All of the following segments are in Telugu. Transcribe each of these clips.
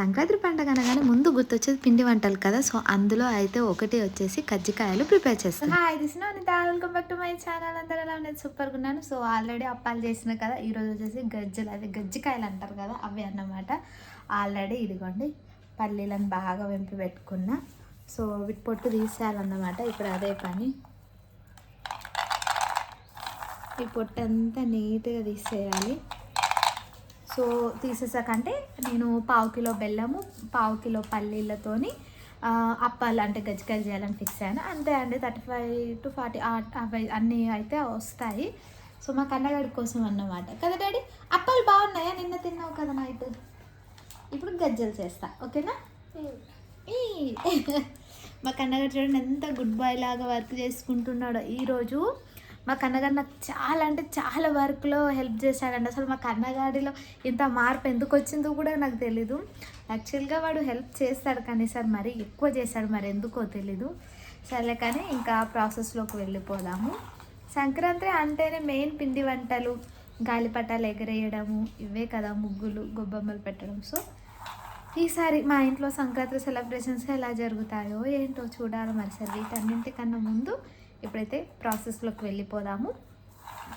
సంక్రాంతి పండుగ అనగానే ముందు గుర్తొచ్చేది పిండి వంటలు కదా. సో అందులో అయితే ఒకటి వచ్చేసి కజ్జికాయలు ప్రిపేర్ చేస్తాను hi this Anitha welcome back to my channel అందరూ ఎలా సూపర్గా ఉన్నాను సో ఆల్రెడీ అప్పాలు చేసిన కదా. ఈరోజు వచ్చేసి గజ్జలు. అదే గజ్జికాయలు అంటారు కదా. అవి అన్నమాట. ఆల్రెడీ ఇదిగోండి పల్లీలను బాగా వెంపి పెట్టుకున్నా. సో వీటి పొట్టు తీసేయాలన్నమాట. ఇప్పుడు అదే పని. ఈ పొట్టు అంతా నీట్గా తీసేయాలి. సో తీసేసాకంటే నేను పావు కిలో బెల్లము పావు కిలో పల్లీలతోని అప్పాలు అంటే గజ్జికాయలు చేయాలని ఫిక్స్ అయ్యాను. అంతే అండి థర్టీ ఫైవ్ టు ఫార్టీ అవి అన్నీ అయితే వస్తాయి. సో మా కన్నగాడి కోసం అన్నమాట. కదా డాడీ అప్పాలు బాగున్నాయా? నిన్న తిన్నావు కదా నైట్? ఇప్పుడు గజ్జలు చేస్తా ఓకేనా? ఈ. మా కన్నగారు చూడండి ఎంత గుడ్ బాయ్ లాగా వర్క్ చేసుకుంటున్నాడో. ఈరోజు మా కన్నగారు నాకు చాలా అంటే చాలా వర్క్లో హెల్ప్ చేశాడండి. అసలు మా కన్నగాడిలో ఇంత మార్పు ఎందుకు వచ్చిందో కూడా నాకు తెలీదు. యాక్చువల్గా వాడు హెల్ప్ చేస్తాడు కానీ సార్ మరి ఎక్కువ చేశాడు మరి ఎందుకో తెలీదు. సరే కానీ ఇంకా ప్రాసెస్లోకి వెళ్ళిపోదాము. సంక్రాంతి అంటేనే మెయిన్ పిండి వంటలు గాలిపటాలు ఎగరేయడము ఇవే కదా ముగ్గులు గొబ్బమ్మలు పెట్టడం. సో ఈసారి మా ఇంట్లో సంక్రాంతి సెలబ్రేషన్స్ ఎలా జరుగుతాయో ఏంటో చూడాలి మరి సరే. వీటన్నింటికన్నా ముందు ఇప్పుడైతే ప్రాసెస్లోకి వెళ్ళిపోదాము.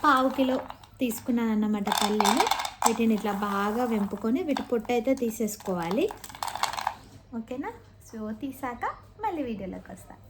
పావు కిలో తీసుకున్నాను అన్నమాట పల్లీలు. వీటిని ఇట్లా బాగా వెంపుకొని వీటి పొట్టు అయితే తీసేసుకోవాలి. ఓకేనా? సో తీసాక మళ్ళీ వీడియోలోకి వస్తాను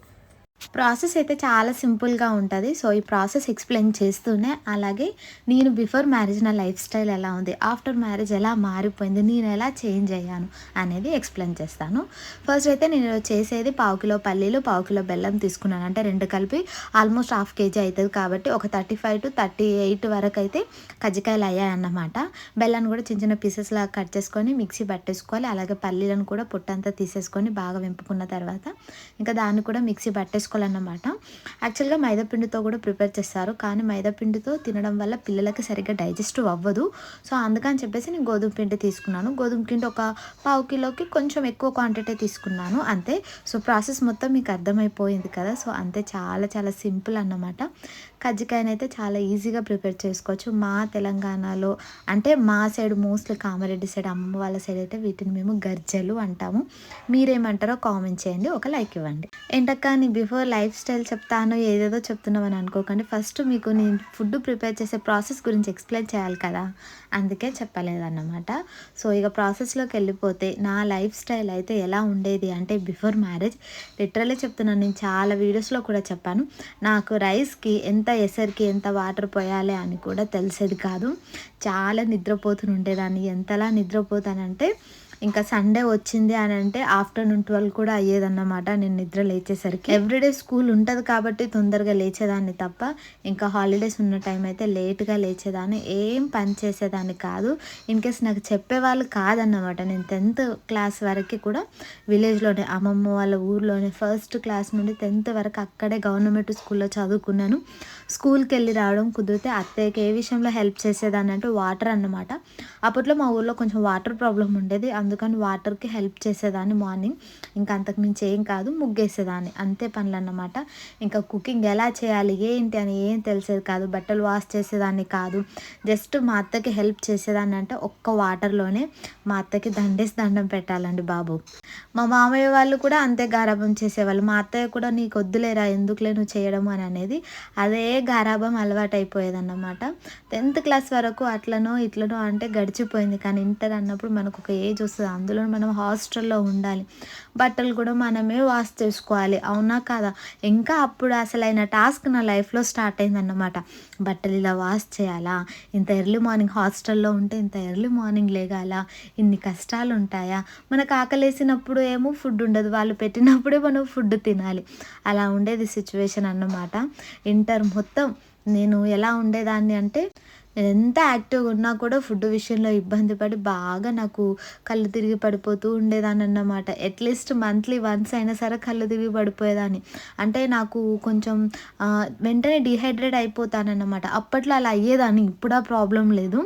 ప్రాసెస్ అయితే చాలా సింపుల్గా ఉంటుంది. సో ఈ ప్రాసెస్ ఎక్స్ప్లెయిన్ చేస్తూనే అలాగే నేను బిఫోర్ మ్యారేజ్ నా లైఫ్ స్టైల్ ఎలా ఉంది ఆఫ్టర్ మ్యారేజ్ ఎలా మారిపోయింది నేను ఎలా చేంజ్ అయ్యాను అనేది ఎక్స్ప్లెయిన్ చేస్తాను. ఫస్ట్ అయితే నేను చేసేది పావు కిలో పల్లీలు పావు కిలో బెల్లం తీసుకున్నాను. అంటే రెండు కలిపి ఆల్మోస్ట్ హాఫ్ కేజీ అవుతుంది కాబట్టి ఒక thirty five to thirty eight వరకు అయితే కజ్జికాయలు అయ్యాయన్నమాట. బెల్లాన్ని కూడా చిన్న చిన్న పీసెస్ లాగా కట్ చేసుకొని మిక్సీ పట్టేసుకోవాలి. అలాగే పల్లీలను కూడా పొట్టంతా తీసేసుకొని బాగా వెంపుకున్న తర్వాత ఇంకా దాన్ని కూడా మిక్సీ పట్టేసుకోవాలి. పట్టేసుకోవాలన్నమాట యాక్చువల్గా మైదాపిండితో కూడా ప్రిపేర్ చేస్తారు. కానీ మైదాపిండితో తినడం వల్ల పిల్లలకి సరిగ్గా డైజెస్టివ్ అవ్వదు. సో అందుకని చెప్పేసి నేను గోధుమ పిండి తీసుకున్నాను. గోధుమ పిండి ఒక పావు కిలోకి కొంచెం ఎక్కువ క్వాంటిటీ తీసుకున్నాను. అంతే. సో ప్రాసెస్ మొత్తం మీకు అర్థమైపోయింది కదా. సో అంతే. చాలా చాలా సింపుల్ అన్నమాట. కజ్జికాయనైతే చాలా ఈజీగా ప్రిపేర్ చేసుకోవచ్చు. మా తెలంగాణలో అంటే మా సైడ్ మోస్ట్లీ కామారెడ్డి సైడ్ అమ్మ వాళ్ళ సైడ్ అయితే వీటిని మేము గర్జలు అంటాము. మీరేమంటారో కామెంట్ చేయండి ఒక లైక్ ఇవ్వండి. ఏంటక్క నీ బిఫోర్ లైఫ్ స్టైల్ చెప్తాను ఏదేదో చెప్తున్నామని అనుకోకండి. ఫస్ట్ మీకు నేను ఫుడ్ ప్రిపేర్ చేసే ప్రాసెస్ గురించి ఎక్స్ప్లెయిన్ చేయాలి కదా? అందుకే చెప్పలేదన్నమాట. సో ఇక ప్రాసెస్లోకి వెళ్ళిపోతే నా లైఫ్ స్టైల్ అయితే ఎలా ఉండేది అంటే బిఫోర్ మ్యారేజ్ లిటరలీ చెప్తున్నాను నేను చాలా వీడియోస్లో కూడా చెప్పాను. నాకు రైస్కి ఎంత ఎసరికి ఎంత వాటర్ పోయాలి అని కూడా తెలిసేది కాదు. చాలా నిద్రపోతూ ఉండేదాన్ని ఎంతలా నిద్రపోతానంటే ఇంకా సండే వచ్చింది అని అంటే ఆఫ్టర్నూన్ ట్వెల్వ్ కూడా అయ్యేదన్నమాట. నేను నిద్ర లేచేసరికి. ఎవ్రీడే స్కూల్ ఉంటుంది కాబట్టి తొందరగా లేచేదాన్ని తప్ప ఇంకా హాలిడేస్ ఉన్న టైం అయితే లేట్గా లేచేదాన్ని. ఏం పని చేసేదాన్ని కాదు. ఇన్ కేస్ నాకు చెప్పేవాళ్ళు కాదన్నమాట. నేను టెన్త్ క్లాస్ వరకు కూడా విలేజ్లోనే అమ్మమ్మ వాళ్ళ ఊర్లోనే ఫస్ట్ క్లాస్ నుండి టెన్త్ వరకు అక్కడే గవర్నమెంట్ స్కూల్లో చదువుకున్నాను. స్కూల్కి వెళ్ళి రావడం కుదిరితే అత్తయ్యకి ఏ విషయంలో హెల్ప్ చేసేదాన్ని అంటే వాటర్ అన్నమాట. అప్పట్లో మా ఊర్లో కొంచెం వాటర్ ప్రాబ్లం ఉండేది. అందులో అందుకని వాటర్కి హెల్ప్ చేసేదాన్ని మార్నింగ్. ఇంకా అంతకు మించి ఏం కాదు ముగ్గేసేదాన్ని. అంతే పనులు అన్నమాట ఇంకా కుకింగ్ ఎలా చేయాలి ఏంటి అని ఏం తెలిసేది కాదు. బట్టలు వాష్ చేసేదాన్ని కాదు. జస్ట్ మా అత్తకి హెల్ప్ చేసేదాన్ని అంటే ఒక్క వాటర్లోనే మా అత్తకి దండేసి దండం పెట్టాలండి బాబు. మా మామయ్య వాళ్ళు కూడా అంతే గారాభం చేసేవాళ్ళు. మా అత్తయ్య కూడా నీకు వద్దులేరా ఎందుకులే నువ్వు చేయడం అని అనేది అదే గారాభం అలవాటు అయిపోయేదన్నమాట టెన్త్ క్లాస్ వరకు అట్లనో ఇట్లనో అంటే గడిచిపోయింది. కానీ ఇంటర్ అన్నప్పుడు మనకు ఒక ఏజ్ వస్తుంది అందులో మనం హాస్టల్లో ఉండాలి. బట్టలు కూడా మనమే వాష్ చేసుకోవాలి. అవునా కాదా? ఇంకా అప్పుడు అసలైన టాస్క్ నా లైఫ్లో స్టార్ట్ అయిందన్నమాట. బట్టలు ఇలా వాష్ చేయాలా? ఇంత ఎర్లీ మార్నింగ్ హాస్టల్లో ఉంటే ఇంత ఎర్లీ మార్నింగ్ లేగాల? ఇన్ని కష్టాలు ఉంటాయా? మనకు ఆకలేసినప్పుడు ఏమో ఫుడ్ ఉండదు. వాళ్ళు పెట్టినప్పుడే మనం ఫుడ్ తినాలి. అలా ఉండేది సిచ్యువేషన్ అన్నమాట. ఇంటర్ మొత్తం నేను ఎలా ఉండేదాన్ని అంటే నేను ఎంత యాక్టివ్గా ఉన్నా కూడా ఫుడ్ విషయంలో ఇబ్బంది పడి బాగా నాకు కళ్ళు తిరిగి పడిపోతూ ఉండేదాన్ని అన్నమాట. అట్లీస్ట్ మంత్లీ వన్స్ అయినా సరే కళ్ళు తిరిగి పడిపోయేదాన్ని. అంటే నాకు కొంచెం వెంటనే డిహైడ్రేట్ అయిపోతానన్నమాట అప్పట్లో అలా అయ్యేదాన్ని ఇప్పుడు ఆ ప్రాబ్లం లేదు.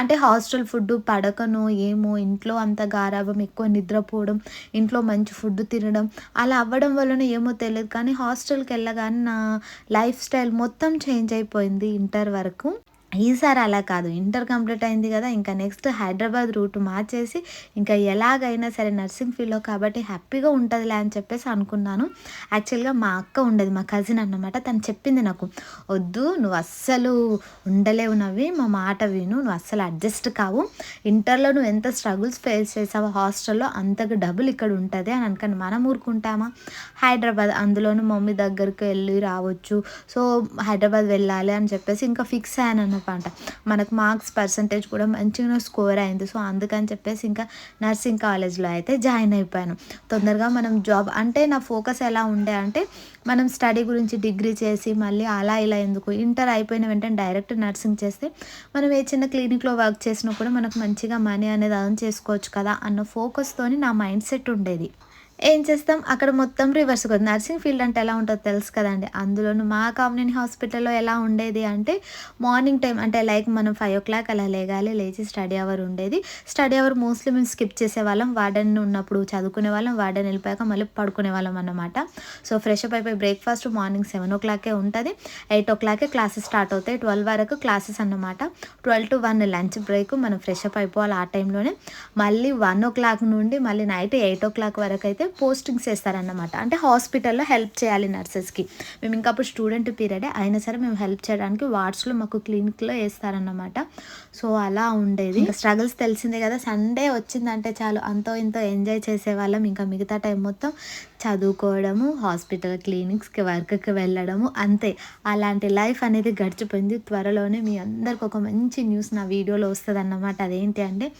అంటే హాస్టల్ ఫుడ్ పడకను ఏమో ఇంట్లో అంత గారాభం ఎక్కువ నిద్రపోవడం ఇంట్లో మంచి ఫుడ్ తినడం అలా అవ్వడం వలన ఏమో తెలియదు. కానీ హాస్టల్కి వెళ్ళగానే నా లైఫ్ స్టైల్ మొత్తం చేంజ్ అయిపోయింది ఇంటర్ వరకు. ఈసారి అలా కాదు. ఇంటర్ కంప్లీట్ అయింది కదా ఇంకా నెక్స్ట్ హైదరాబాద్ రూట్ మార్చేసి ఇంకా ఎలాగైనా సరే నర్సింగ్ ఫీల్డ్లో కాబట్టి హ్యాపీగా ఉంటుందిలే అని చెప్పేసి అనుకున్నాను. యాక్చువల్గా మా అక్క ఉండేది మా కజిన్ అన్నమాట. తను చెప్పింది నాకు వద్దు నువ్వు అస్సలు ఉండలేవు నవ్వి మా మాట విను నువ్వు అస్సలు అడ్జస్ట్ కావు. ఇంటర్లో నువ్వు ఎంత స్ట్రగుల్స్ ఫేస్ చేసావో హాస్టల్లో అంతకు డబుల్ ఇక్కడ ఉంటుంది అని అనుకని మనం ఊరుకుంటామా? హైదరాబాద్ అందులోనూ మమ్మీ దగ్గరికి వెళ్ళి రావచ్చు. సో హైదరాబాద్ వెళ్ళాలి అని చెప్పేసి ఇంకా ఫిక్స్ అయ్యాను అనమాట మనకు మార్క్స్ పర్సంటేజ్ కూడా మంచిగా స్కోర్ అయింది. సో అందుకని చెప్పేసి ఇంకా నర్సింగ్ కాలేజ్లో అయితే జాయిన్ అయిపోయాను. తొందరగా మనం జాబ్ అంటే నా ఫోకస్ ఎలా ఉండే అంటే మనం స్టడీ గురించి డిగ్రీ చేసి మళ్ళీ అలా ఇలా ఎందుకు ఇంటర్ అయిపోయిన వెంటనే డైరెక్ట్ నర్సింగ్ చేస్తే మనం ఏ చిన్న క్లినిక్లో వర్క్ చేసినా కూడా మనకు మంచిగా మనీ అనేది అర్న్ చేసుకోవచ్చు కదా అన్న ఫోకస్తోని నా మైండ్ సెట్ ఉండేది. ఏం చేస్తాం? అక్కడ మొత్తం రివర్స్ కదా నర్సింగ్ ఫీల్డ్ అంటే ఎలా ఉంటుందో తెలుసు కదండి. అందులోనూ మా కామినేని హాస్పిటల్లో ఎలా ఉండేది అంటే మార్నింగ్ టైం అంటే లైక్ మనం ఫైవ్ ఓ క్లాక్ అలా లేగాలి లేచి స్టడీ అవర్ ఉండేది. స్టడీ అవర్ మోస్ట్లీ మేము స్కిప్ చేసేవాళ్ళం. వార్డెన్ ఉన్నప్పుడు చదువుకునే వాళ్ళం. వార్డెన్ వెళ్ళిపోయాక మళ్ళీ పడుకునే వాళ్ళం అన్నమాట. సో ఫ్రెష్ అప్ అయిపోయి బ్రేక్ఫాస్ట్ మార్నింగ్ సెవెన్ ఓ క్లాకే ఉంటుంది. ఎయిట్ ఓ క్లాకే క్లాసెస్ స్టార్ట్ అవుతాయి. ట్వెల్వ్ వరకు క్లాసెస్ అన్నమాట. Twelve to one lunch break మనం ఫ్రెష్ అప్ అయిపోవాలి ఆ టైంలోనే మళ్ళీ వన్ ఓ క్లాక్ నుండి మళ్ళీ నైట్ ఎయిట్ ఓ క్లాక్ వరకు అయితే పోస్టింగ్స్ వేస్తారన్నమాట అంటే హాస్పిటల్లో హెల్ప్ చేయాలి నర్సెస్కి. మేము ఇంకా అప్పుడు స్టూడెంట్ పీరియడే అయినా సరే మేము హెల్ప్ చేయడానికి వార్డ్స్లో మాకు క్లినిక్లో వేస్తారన్నమాట. సో అలా ఉండేది. ఇంకా స్ట్రగుల్స్ తెలిసిందే కదా సండే వచ్చిందంటే చాలు అంతో ఇంతో ఎంజాయ్ చేసేవాళ్ళం. ఇంకా మిగతా టైం మొత్తం చదువుకోవడము హాస్పిటల్ క్లినిక్స్కి వర్క్కి వెళ్ళడము అంతే. అలాంటి లైఫ్ అనేది గడిచిపోయింది. త్వరలోనే మీ అందరికి ఒక మంచి న్యూస్ నా వీడియోలో వస్తుంది అన్నమాట అదేంటి అంటే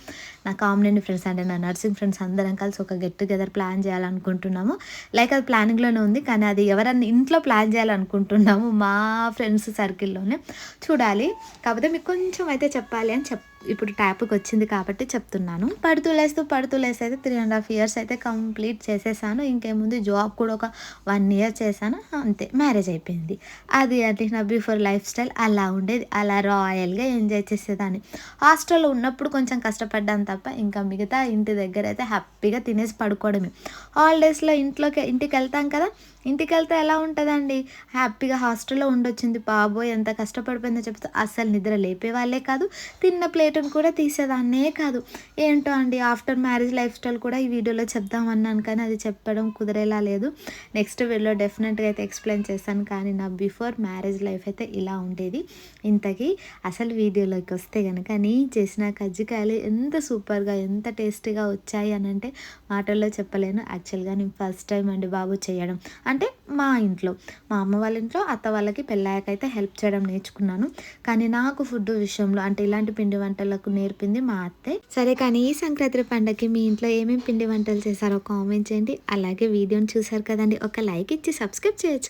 నా కామన్ ఫ్రెండ్స్ అంటే నా నర్సింగ్ ఫ్రెండ్స్ అందరం కలిసి ఒక గెట్ టుగెదర్ ప్లాన్ చేయాలనుకుంటున్నాము. లైక్ అది ప్లానింగ్లోనే ఉంది కానీ అది ఎవరన్నా ఇంట్లో ప్లాన్ చేయాలనుకుంటున్నాము మా ఫ్రెండ్స్ సర్కిల్లోనే. చూడాలి. కాకపోతే మీకు కొంచెం అయితే చెప్పాలి అని చెప్ ఇప్పుడు ట్యాప్కి వచ్చింది కాబట్టి చెప్తున్నాను. పడుతూ లేస్తూ పడుతూ లేస్తే అయితే త్రీ అండ్ హాఫ్ ఇయర్స్ అయితే కంప్లీట్ చేసేసాను. ఇంకేముంది? జాబ్ కూడా ఒక వన్ ఇయర్ చేశాను. అంతే మ్యారేజ్ అయిపోయింది. అది అది నా బిఫోర్ లైఫ్ స్టైల్ అలా ఉండేది. అలా రాయల్గా ఎంజాయ్ చేసేదాన్ని. హాస్టల్లో ఉన్నప్పుడు కొంచెం కష్టపడ్డాను తప్ప ఇంకా మిగతా ఇంటి దగ్గర అయితే హ్యాపీగా తినేసి పడుకోవడమే. హాలిడేస్లో ఇంట్లోకి ఇంటికి వెళ్తాం కదా ఇంటికి వెళ్తే ఎలా ఉంటుందండి? హ్యాపీగా హాస్టల్లో ఉండొచ్చింది బాబోయ్ ఎంత కష్టపడిపోయిందో చెప్తే అస్సలు నిద్ర లేపే వాళ్ళే కాదు తిన్న ప్లేటును కూడా తీసేదాన్నే కాదు. ఏంటో అండి ఆఫ్టర్ మ్యారేజ్ లైఫ్ స్టైల్ కూడా ఈ వీడియోలో చెప్దామన్నాను కానీ అది చెప్పడం కుదరేలా లేదు. నెక్స్ట్ వీడియోలో డెఫినెట్గా అయితే ఎక్స్ప్లెయిన్ చేస్తాను కానీ నా బిఫోర్ మ్యారేజ్ లైఫ్ అయితే ఇలా ఉండేది. ఇంతకీ అసలు వీడియోలోకి వస్తే కనుక నేను చేసిన కజ్జికాయలు ఎంత సూపర్గా ఎంత టేస్టీగా వచ్చాయి అని అంటే మాటల్లో చెప్పలేను. యాక్చువల్గా నేను ఫస్ట్ టైం అండి బాబు చేయడం. అంటే మా ఇంట్లో మా అమ్మ వాళ్ళ ఇంట్లో అత్త వాళ్ళకి పెళ్ళాకైతే హెల్ప్ చేయడం నేర్చుకున్నాను. కానీ నాకు ఫుడ్ విషయంలో అంటే ఇలాంటి పిండి వంటలకు నేర్పింది మా అత్తే. సరే కానీ ఈ సంక్రాంతి పండగకి మీ ఇంట్లో ఏమేమి పిండి వంటలు చేశారో కామెంట్ చేయండి. అలాగే వీడియోని చూసారు కదండి. ఒక లైక్ ఇచ్చి సబ్స్క్రైబ్ చేయొచ్చు.